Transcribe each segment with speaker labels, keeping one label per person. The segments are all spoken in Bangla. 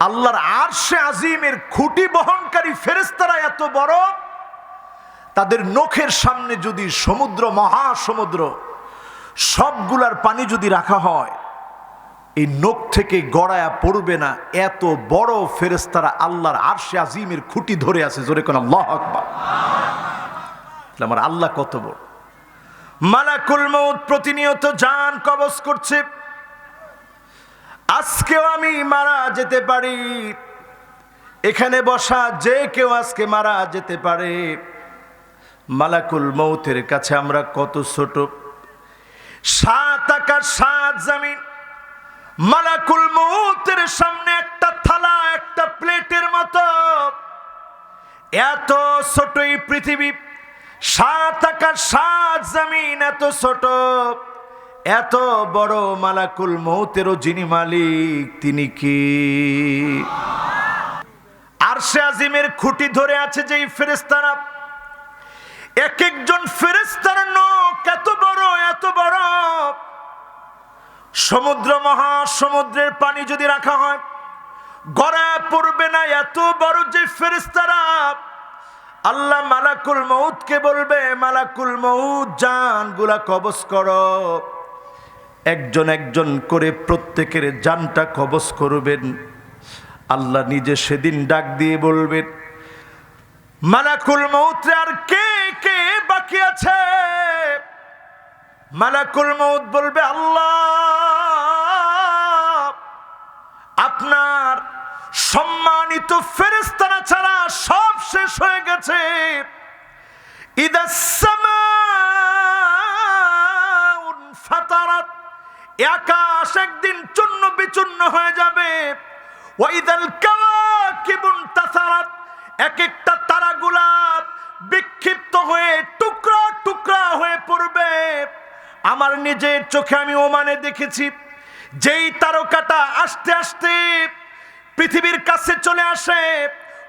Speaker 1: আল্লাহর আরশে আজিমের খুঁটি বহনকারী ফেরেস্তারা এত বড়? তাদের নখের সামনে যদি সমুদ্র, মহাসমুদ্র, সবগুলার পানি যদি রাখা হয়, এই নখ থেকে গড়ায়া পড়বে না। এত বড় ফেরেস্তারা আল্লাহর আরশে আজিমের খুঁটি ধরে আছে। জোরে কোন আল্লাহ আকবার। আমার আল্লাহ কত বড়? মালাকুল মৌত প্রতিনিয়ত জান কবজ করছে। আজকেও আমি মারা যেতে পারি। এখানে বসা যে কেউ আজকে মারা যেতে পারে। মালাকুল মৌতের কাছে আমরা কত ছোট। সাত আকাশ সাত জামিন। মালাকুল মৌতের সামনে একটা থালা, একটা প্লেটের মতো। এত ছোট এই পৃথিবী। সাত আকাশ সাত জামিন, এত ছোট। এত বড় মালাকুল মৌতেরও যিনি মালিক, তিনি কি? আরশে আজিমের খুঁটি ধরে আছে যে ফেরেস্তারা এক একজন ফেরেস্তার নখ এত বড় এত বড়। সমুদ্র মহাসমুদ্রের পানি যদি রাখা হয়, গড়া পড়বে না এত বড় যে ফেরেস্তারা আল্লাহ মালাকুল মৌতকে বলবে, মালাকুল মৌত জানগুলা কবজ করো। একজন একজন করে প্রত্যেকের জানটা কবজ করবেন। আল্লাহ নিজে সেদিন ডাক দিয়ে বলবেন, মালাকুল মৌত্রে আর কে কে বাকি আছে? মালাকুল মৌত বলবে, আল্লাহ, আপনার সম্মানিত ফেরেস্তারা ছাড়া সব শেষ হয়ে গেছে। ইদাসসামাউন আকাশ একদিন চূর্ণ বিচূর্ণ হয়ে যাবে। ওয়াইদাল কাওয়াকিবুন তাসারাত এক একটা তারাগুলা বিক্ষিপ্ত হয়ে টুকরা টুকরা হয়ে পড়বে। আমার নিজের চোখে আমি ওমানে দেখেছি, যেই তারকাটা আস্তে আস্তে পৃথিবীর কাছে চলে আসে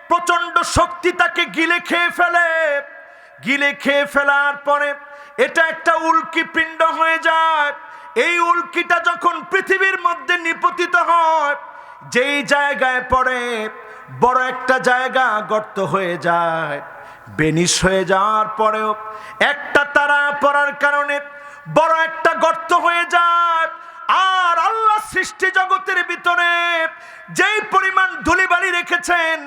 Speaker 1: প্রচণ্ড শক্তি তাকে গিলে খেয়ে ফেলে। গিলে খেয়ে ফেলার পরে এটা একটা উল্কি পিণ্ড হয়ে যায়। এই উল্কিটা যখন পৃথিবীর মধ্যে নিপতিত হয়, যেই জায়গায় পড়ে, বড় একটা জায়গা গর্ত হয়ে যায়, বেনিস হয়ে যাওয়ার পরেও একটা তারা পড়ার কারণে বড় একটা গর্ত হয়ে যায়, আর আল্লাহ সৃষ্টি জগতের ভিতরে যেই পরিমাণ ধুলিবালি রেখেছেন,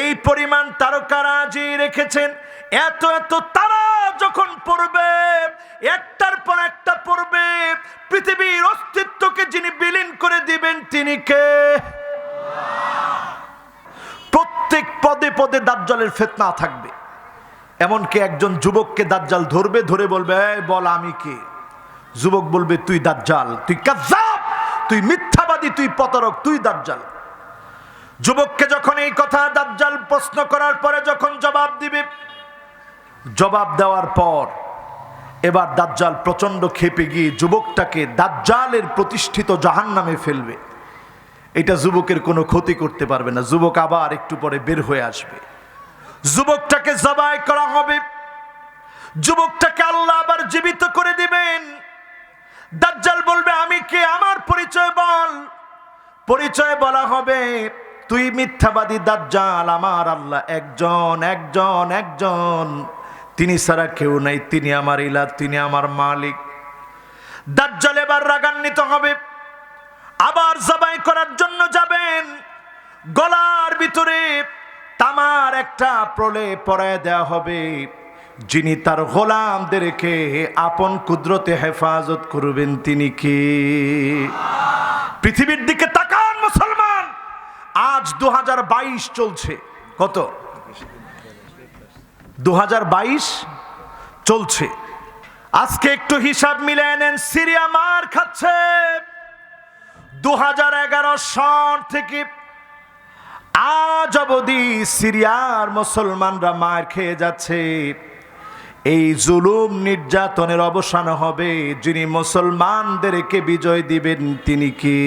Speaker 1: এই পরিমাণ তারকারাজি রেখেছেন, এত এত তারা যখন পড়বে একটার পর একটা পড়বে। পৃথিবীর অস্তিত্বকে যিনি বিলীন করে দিবেন, তিনি কে? প্রত্যেক পদে পদে দাজ্জালের ফেতনা থাকবে। এমনকি একজন যুবককে দাজ্জাল ধরবে, ধরে বলবে বল, আমি কে? যুবক বলবে, তুই দাজ্জাল, তুই কাজ্জাব, তুই মিথ্যাবাদী, তুই পতরক তুই দাজ্জাল। যুবককে যখন এই কথা দাজ্জাল প্রশ্ন করার পরে যখন জবাব দিবে, জবাব দেওয়ার পর এবার দাজ্জাল প্রচণ্ড খেপে গিয়ে যুবকটাকে দাজ্জালের প্রতিষ্ঠিত জাহান নামে ফেলবে। এটা যুবকের কোনো ক্ষতি করতে পারবে না। যুবক আবার একটু পরে বের হয়ে আসবে। যুবকটাকে জবাই করা হবে। যুবকটাকে আল্লাহ আবার জীবিত করে দিবেন। দাজ্জাল বলবে, আমি কে? আমার পরিচয় বল। পরিচয় বলা হবে, তুই মিথ্যাবাদী দাজ্জাল, আমার আল্লাহ একজন একজন একজন। তিনি ছাড়া কেউ নাই, তিনি আমার ইলা তিনি আমার মালিক। দাজ্জাল এবার রাগান্বিত হবে। আবার জবাই করার জন্য যাবেন। গলার ভিতরে তামার একটা প্রলে পরায় দেয়া হবে। যিনি তার গোলামদেরকে আপন কুদরতে হেফাজত করবেন, তিনি কি? পৃথিবীর দিকে তাকান মুসলমান। আজ দু হাজার বাইশ চলছে। কত? দুহাজার বাইশ চলছে। আজকে একটু হিসাব মিলে নেন, সিরিয়া মার খাচ্ছে। দু সন থেকে আজ অবধি সিরিয়ার মুসলমানরা মার খেয়ে যাচ্ছে। এই জুলুম নির্যাতনের অবসান হবে, যিনি মুসলমানদেরকে বিজয় দিবেন তিনি কি?